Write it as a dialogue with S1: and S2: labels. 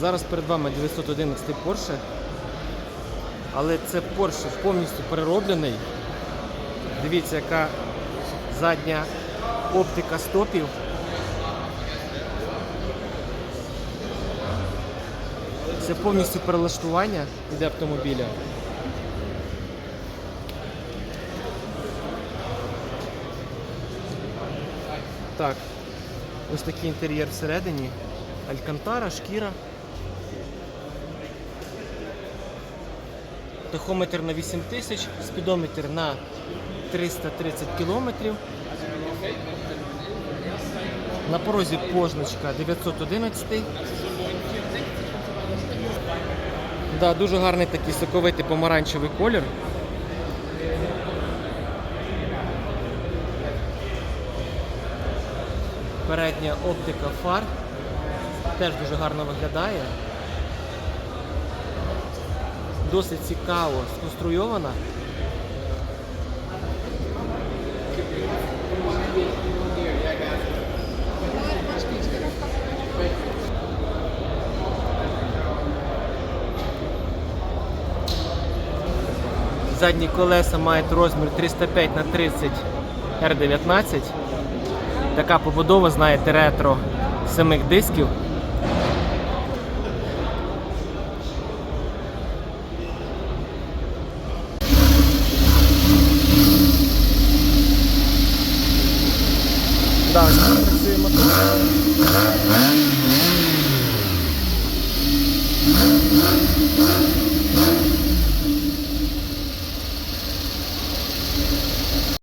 S1: Зараз перед вами 911 Porsche. Але це Porsche повністю перероблений. Дивіться, яка задня оптика стопів. Це повністю перелаштування від автомобіля. Так, ось такий інтер'єр всередині. Алькантара, шкіра. Тахометр на 8000, спідометр на 330 кілометрів. На порозі позначка 911. Да, дуже гарний такий соковитий помаранчевий колір. Передня оптика фар теж дуже гарно виглядає. Досить цікаво сконструйована. Задні колеса мають розмір 305 на 30 R19. Така побудова, знаєте, ретро самих дисків. Так працює мотор.